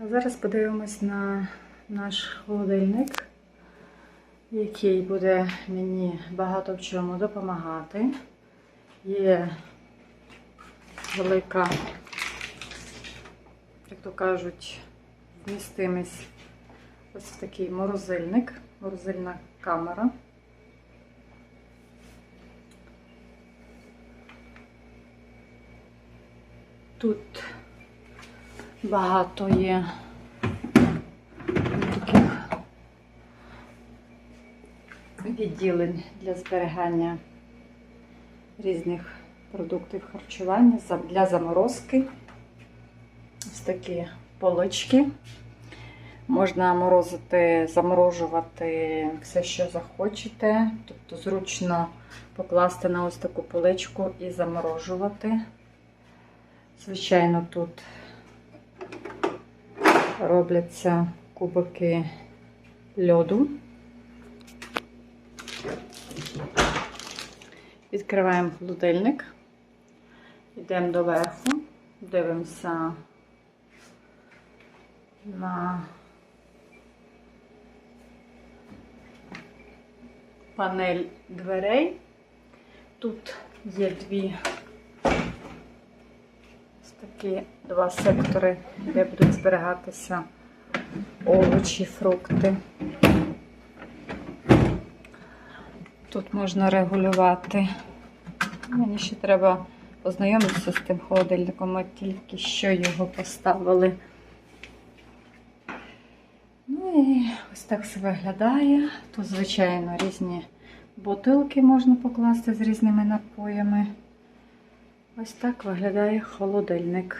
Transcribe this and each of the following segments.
А зараз подивимось на наш холодильник, який буде мені багато в чому допомагати. Є велика, як то кажуть, вмістимість ось в такий морозильник, морозильна камера. Тут багато є таких відділень для зберігання різних продуктів харчування для заморозки. Ось такі полички. Можна морозити, заморожувати все, що захочете. Тобто зручно покласти на ось таку поличку і заморожувати. Звичайно, тут робляться кубики льоду. Відкриваємо холодильник, йдемо до верху, дивимося на панель дверей. Тут є дві такі два сектори, де будуть зберігатися овочі, фрукти. Тут можна регулювати. Мені ще треба познайомитися з тим холодильником. Ми тільки що його поставили. Ну і ось так все виглядає. Тут, звичайно, різні бутилки можна покласти з різними напоями. Ось так виглядає холодильник.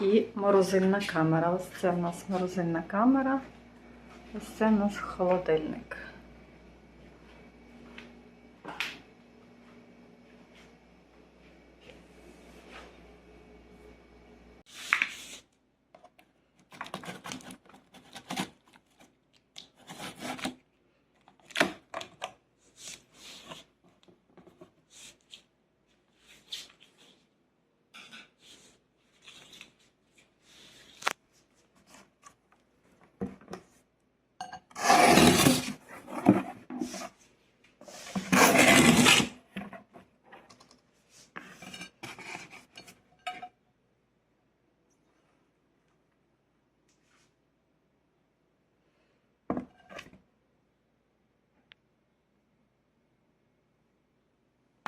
І морозильна камера. Ось це в нас морозильна камера. Ось це в нас холодильник.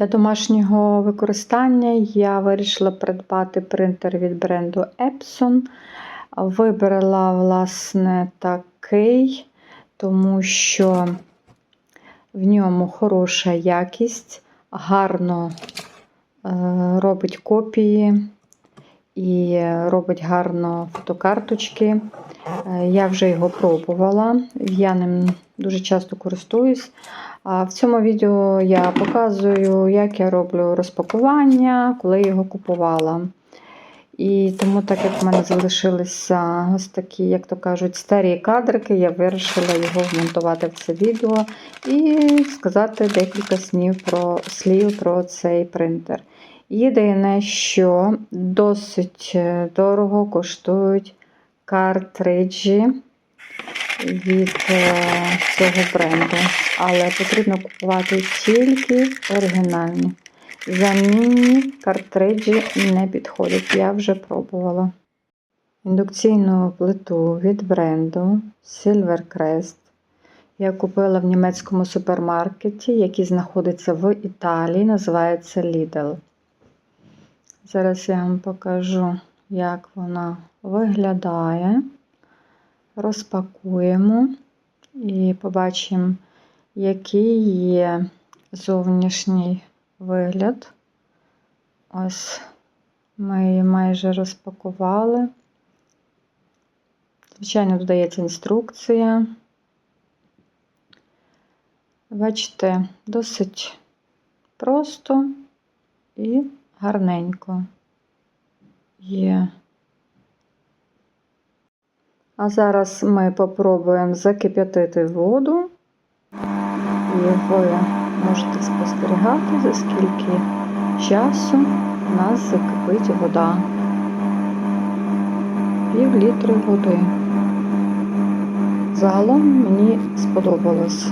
Для домашнього використання я вирішила придбати принтер від бренду Epson. Вибрала, власне, такий, тому що в ньому хороша якість, гарно е, робить копії і робить гарно фотокарточки. Е, Я вже його пробувала, я ним дуже часто користуюсь. В цьому відео я показую, як я роблю розпакування, коли його купувала. І тому, так як в мене залишилися ось такі, як то кажуть, старі кадрики, я вирішила його вмонтувати в це відео і сказати декілька слів про, слів про цей принтер. Єдине, що досить е, дорого коштують картриджі від е, цього бренду, але потрібно купувати тільки оригінальні. Замінні картриджі не підходять, я вже пробувала. Індукційну плиту від бренду Silvercrest я купила в німецькому супермаркеті, який знаходиться в Італії, називається Lidl. Зараз я вам покажу, як вона виглядає. Розпакуємо і побачимо, який є зовнішній вигляд. Ось ми її майже розпакували. Звичайно, додається інструкція. Бачите, досить просто і гарненько є. А зараз ми попробуємо закип'ятити воду, і ви можете спостерігати, за скільки часу у нас закипить вода. Пів літри води. Загалом мені сподобалось.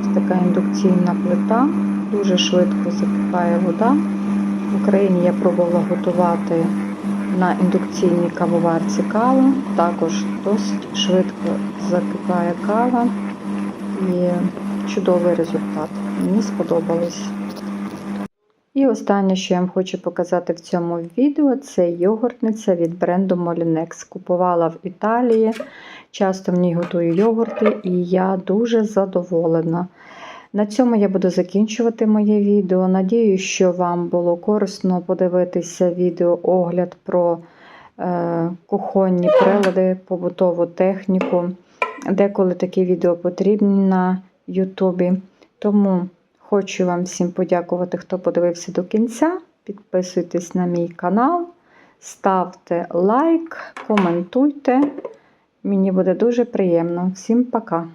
Ось така індукційна плита, дуже швидко закипає вода. В Україні я пробувала готувати на індукційній кавоварці каву. Також досить швидко закипає кава і чудовий результат. Мені сподобалось. І останнє, що я вам хочу показати в цьому відео, це йогуртниця від бренду Molinex. Купувала в Італії, часто в ній готую йогурти, і я дуже задоволена. На цьому я буду закінчувати моє відео. Надію, що вам було корисно подивитися відео огляд про е, кухонні прилади, побутову техніку. Деколи такі відео потрібні на Ютубі. Тому хочу вам всім подякувати, хто подивився до кінця. Підписуйтесь на мій канал, ставте лайк, коментуйте. Мені буде дуже приємно. Всім пока!